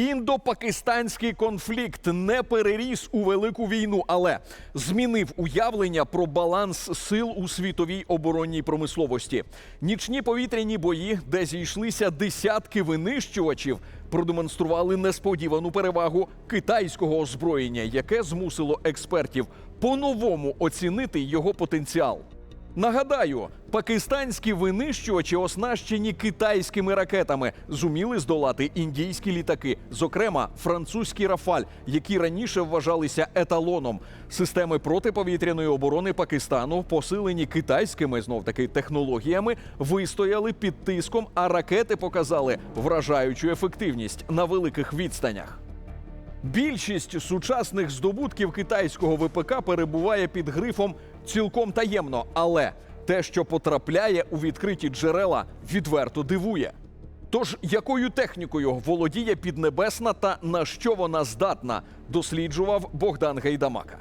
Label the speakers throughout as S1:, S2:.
S1: Індо-пакистанський конфлікт не переріс у велику війну, але змінив уявлення про баланс сил у світовій оборонній промисловості. Нічні повітряні бої, де зійшлися десятки винищувачів, продемонстрували несподівану перевагу китайського озброєння, яке змусило експертів по-новому оцінити його потенціал. Нагадаю, пакистанські винищувачі, оснащені китайськими ракетами, зуміли здолати індійські літаки, зокрема французький Рафаль, які раніше вважалися еталоном. Системи протиповітряної оборони Пакистану, посилені китайськими знов таки технологіями, вистояли під тиском, а ракети показали вражаючу ефективність на великих відстанях. Більшість сучасних здобутків китайського ВПК перебуває під грифом цілком таємно, але те, що потрапляє у відкриті джерела, відверто дивує. Тож, якою технікою володіє Піднебесна та на що вона здатна, досліджував Богдан Гайдамака.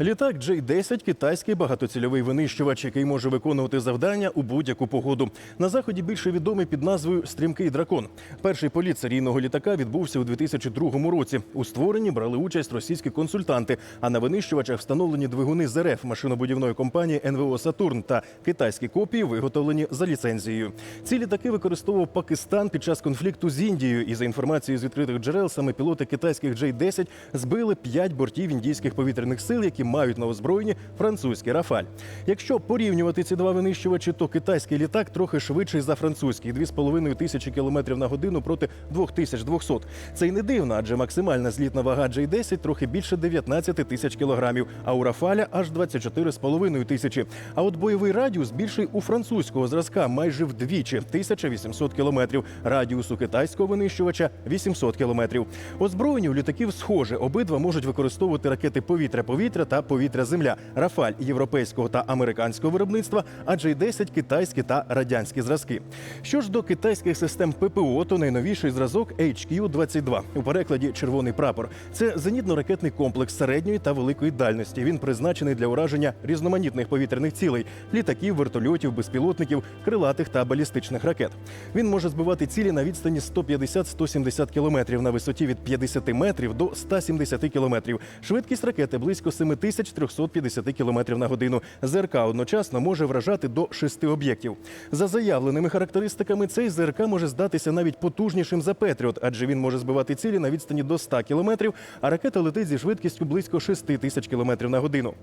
S2: Літак J-10 – китайський багатоцільовий винищувач, який може виконувати завдання у будь-яку погоду. На заході більше відомий під назвою Стрімкий дракон. Перший політ серійного літака відбувся у 2002 році. У створенні брали участь російські консультанти. А на винищувачах встановлені двигуни з РФ машинобудівної компанії НВО Сатурн та китайські копії виготовлені за ліцензією. Ці літаки використовував Пакистан під час конфлікту з Індією. І за інформацією з відкритих джерел, саме пілоти китайських J-10 збили 5 бортів індійських повітряних сил, які мають на озброєнні французький Рафаль. Якщо порівнювати ці два винищувачі, то китайський літак трохи швидший за французький 2,5 тисячі кілометрів на годину проти 2200. Це й не дивно, адже максимальна злітна вага J-10 трохи більше 19 тисяч кілограмів, а у Рафаля аж 24,5 тисячі. А от бойовий радіус більший у французького зразка майже вдвічі 1800 кілометрів. Радіус у китайського винищувача 800 кілометрів. Озброєння у літаків схоже. Обидва можуть використовувати ракети повітря-повітря та повітря-земля. Рафаль європейського та американського виробництва, а J-10 китайські та радянські зразки. Що ж до китайських систем ППО, то найновіший зразок HQ-22 у перекладі червоний прапор. Це зенітно-ракетний комплекс середньої та великої дальності. Він призначений для ураження різноманітних повітряних цілей літаків, вертольотів, безпілотників, крилатих та балістичних ракет. Він може збивати цілі на відстані 150-170 кілометрів на висоті від 50 метрів до 170 кілометрів. Швидкість ракети близько 7350 кілометрів на годину. ЗРК одночасно може вражати до шести об'єктів. За заявленими характеристиками, цей ЗРК може здатися навіть потужнішим за Петріот, адже він може збивати цілі на відстані до 100 кілометрів, а ракета летить зі швидкістю близько 6 тисяч кілометрів на годину.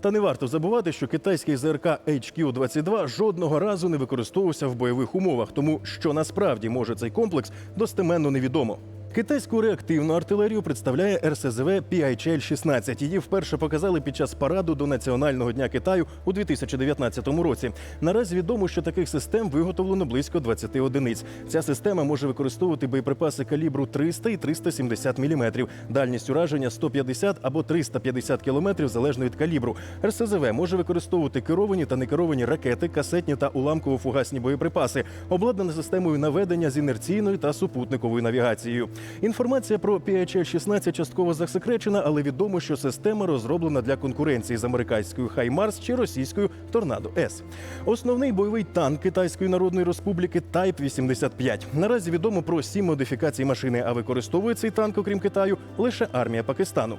S2: Та не варто забувати, що китайський ЗРК HQ-22 жодного разу не використовувався в бойових умовах, тому що насправді може цей комплекс достеменно невідомо. Китайську реактивну артилерію представляє РСЗВ PHL-16. Її вперше показали під час параду до Національного дня Китаю у 2019 році. Наразі відомо, що таких систем виготовлено близько 20 одиниць. Ця система може використовувати боєприпаси калібру 300 і 370 мм, дальність ураження 150 або 350 км залежно від калібру. РСЗВ може використовувати керовані та некеровані ракети, касетні та уламково-фугасні боєприпаси, обладнана системою наведення з інерційною та супутниковою навігацією. Інформація про PHL-16 частково засекречена, але відомо, що система розроблена для конкуренції з американською Хаймарс чи російською Торнадо С. Основний бойовий танк Китайської Народної Республіки Type 85. Наразі відомо про сім модифікацій машини, а використовує цей танк, окрім Китаю, лише армія Пакистану.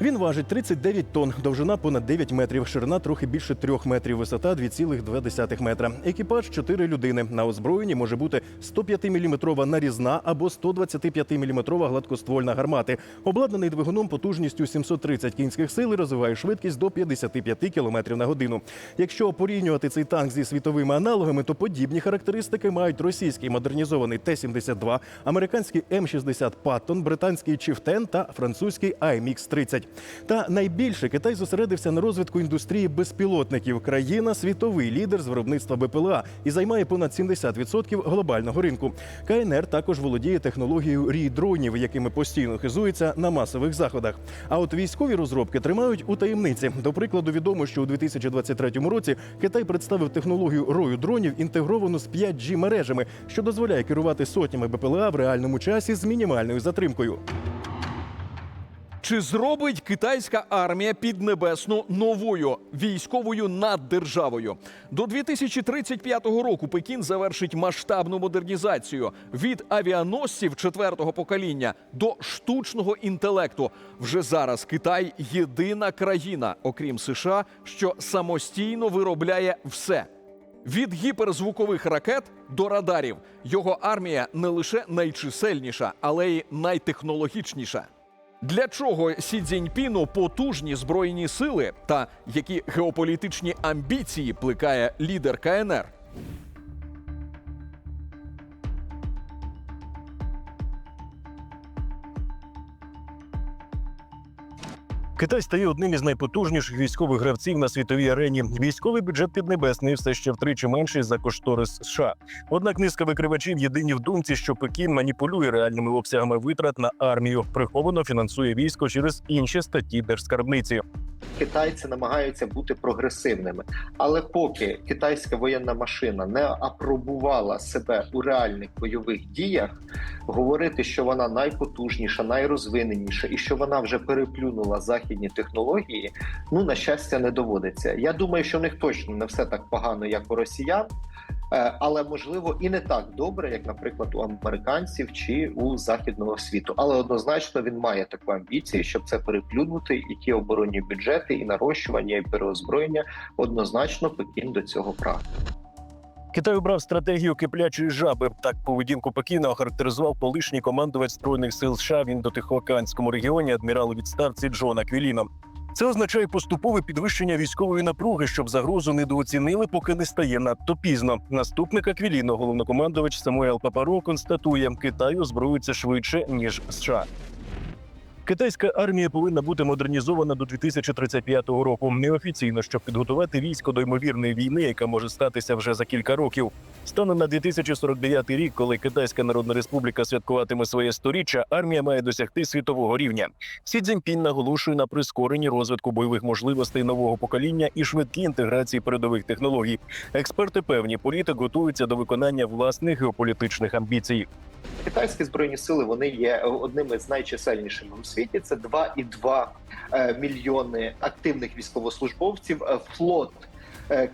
S2: Він важить 39 тонн, довжина понад 9 метрів, ширина трохи більше 3 метрів, висота 2,2 метра. Екіпаж 4 людини. На озброєнні може бути 105-мм нарізна або 125-мм гладкоствольна гармати. Обладнаний двигуном потужністю 730 кінських сил і розвиває швидкість до 55 км на годину. Якщо порівнювати цей танк зі світовими аналогами, то подібні характеристики мають російський модернізований Т-72, американський М-60 Паттон, британський Чифтен та французький IMX-30. Та найбільше Китай зосередився на розвитку індустрії безпілотників. Країна світовий лідер з виробництва БПЛА і займає понад 70% глобального ринку. КНР також володіє технологією рій дронів, якими постійно хизується на масових заходах. А от військові розробки тримають у таємниці. До прикладу, відомо, що у 2023 році Китай представив технологію рою дронів, інтегровану з 5G мережами, що дозволяє керувати сотнями БПЛА в реальному часі з мінімальною затримкою.
S1: Чи зробить китайська армія піднебесну новою військовою наддержавою? До 2035 року Пекін завершить масштабну модернізацію від авіаносців четвертого покоління до штучного інтелекту. Вже зараз Китай єдина країна, окрім США, що самостійно виробляє все. Від гіперзвукових ракет до радарів його армія не лише найчисельніша, але й найтехнологічніша. Для чого Сі Цзіньпіну потужні збройні сили та які геополітичні амбіції плекає лідер КНР?
S3: Китай стає одним із найпотужніших військових гравців на світовій арені. Військовий бюджет піднебесний все ще втричі менший за кошторис США. Однак низка викривачів єдині в думці, що Пекін маніпулює реальними обсягами витрат на армію, приховано фінансує військо через інші статті держскарбниці.
S4: Китайці намагаються бути прогресивними. Але поки китайська воєнна машина не апробувала себе у реальних бойових діях, говорити, що вона найпотужніша, найрозвиненіша і що вона вже переплюнула західні технології, ну на щастя, не доводиться. Я думаю, що в них точно не все так погано, як у росіян. Е, Але можливо і не так добре, як, наприклад, у американців чи у західного світу. Але однозначно він має таку амбіцію, щоб це переплюнути, і ті оборонні бюджети, і нарощування, і переозброєння однозначно Пекін до цього прагне.
S3: Китай обрав стратегію киплячої жаби. Так поведінку Пекіна охарактеризував колишній командувач збройних сил США в індотихоокеанському регіоні адмірал у відставці Джона Квіліно. Це означає поступове підвищення військової напруги, щоб загрозу недооцінили, поки не стає надто пізно. Наступника Квіліно, головнокомандувач Самуел Папаро, констатує, Китай озброюється швидше ніж США. Китайська армія повинна бути модернізована до 2035 року. Неофіційно, щоб підготувати військо до ймовірної війни, яка може статися вже за кілька років. Станом на 2049 рік, коли Китайська Народна Республіка святкуватиме своє сторіччя, армія має досягти світового рівня. Сі Цзіньпін наголошує на прискоренні розвитку бойових можливостей нового покоління і швидкій інтеграції передових технологій. Експерти певні, політик готується до виконання власних геополітичних амбіцій.
S4: Китайські збройні сили вони є одними з найчисельнішими у світі. Це 2,2 е, мільйони активних військовослужбовців. Е, Флот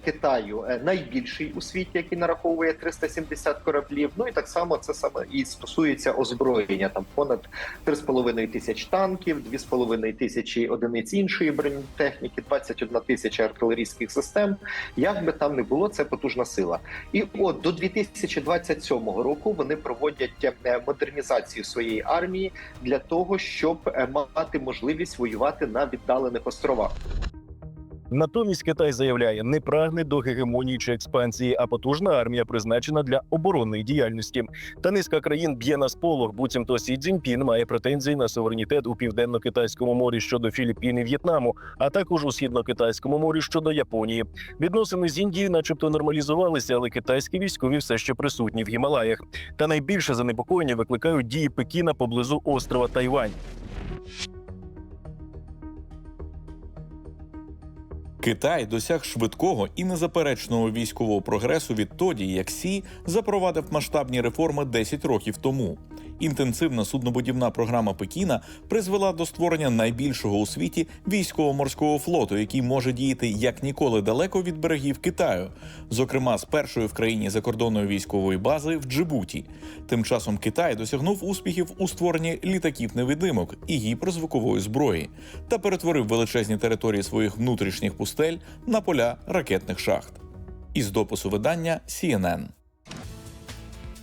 S4: Китаю е, найбільший у світі, який нараховує 370 кораблів. Ну і так само це саме і стосується озброєння. Там понад 3,5 тисяч танків, 2,5 тисячі одиниць іншої бронетехніки, 21 тисяча артилерійських систем. Як би там не було, це потужна сила. І от до 2027 року вони проводять е, модернізацію своєї армії для того, щоб е, мати можливість воювати на віддалених островах.
S3: Натомість Китай заявляє, не прагне до гегемонії чи експансії, а потужна армія призначена для оборонної діяльності. Та низка країн б'є на сполох. Буцімто Сі Цзіньпін має претензії на суверенітет у південно-китайському морі щодо Філіппін і В'єтнаму, а також у східно-китайському морі щодо Японії. Відносини з Індією, начебто, нормалізувалися, але китайські військові все ще присутні в Гімалаях. Та найбільше занепокоєння викликають дії Пекіна поблизу острова Тайвань.
S5: Китай досяг швидкого і незаперечного військового прогресу відтоді, як Сі запровадив масштабні реформи 10 років тому. Інтенсивна суднобудівна програма Пекіна призвела до створення найбільшого у світі військово-морського флоту, який може діяти як ніколи далеко від берегів Китаю, зокрема з першої в країні закордонної військової бази в Джибуті. Тим часом Китай досягнув успіхів у створенні літаків-невидимок і гіперзвукової зброї та перетворив величезні території своїх внутрішніх пустель на поля ракетних шахт. Із допису видання CNN.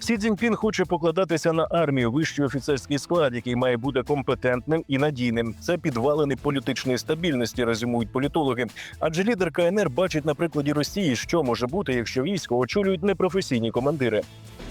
S3: Сі Цзіньпін хоче покладатися на армію, вищий офіцерський склад, який має бути компетентним і надійним. Це підвалини політичної стабільності, резюмують політологи. Адже лідер КНР бачить на прикладі Росії, що може бути, якщо військо очолюють непрофесійні командири.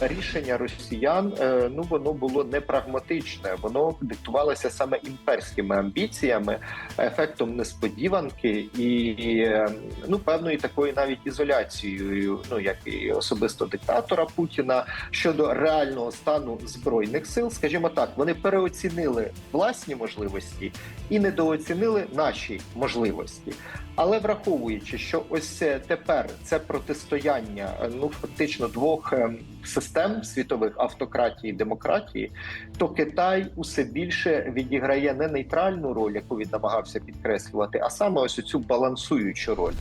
S4: Рішення росіян е, ну воно було не прагматичне, воно диктувалося саме імперськими амбіціями, ефектом несподіванки і е, ну певною такою навіть ізоляцією, ну як і особисто диктатора Путіна, щодо реального стану збройних сил, скажімо так, вони переоцінили власні можливості і недооцінили наші можливості. Але враховуючи, що ось е, тепер це протистояння е, ну фактично двох е, систем світових автократії і демократії, то Китай усе більше відіграє не нейтральну роль, яку він намагався підкреслювати, а саме ось цю балансуючу роль.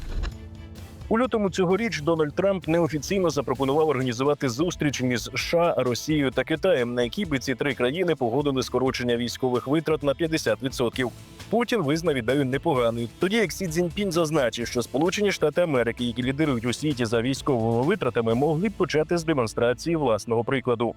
S3: У лютому цьогоріч Дональд Трамп неофіційно запропонував організувати зустріч між США, Росією та Китаєм, на якій би ці три країни погодили скорочення військових витрат на 50%. Путін визнав ідею непоганою. Тоді як Сі Цзіньпінь зазначив, що Сполучені Штати Америки, які лідирують у світі за військовими витратами, могли б почати з демонстрації власного прикладу.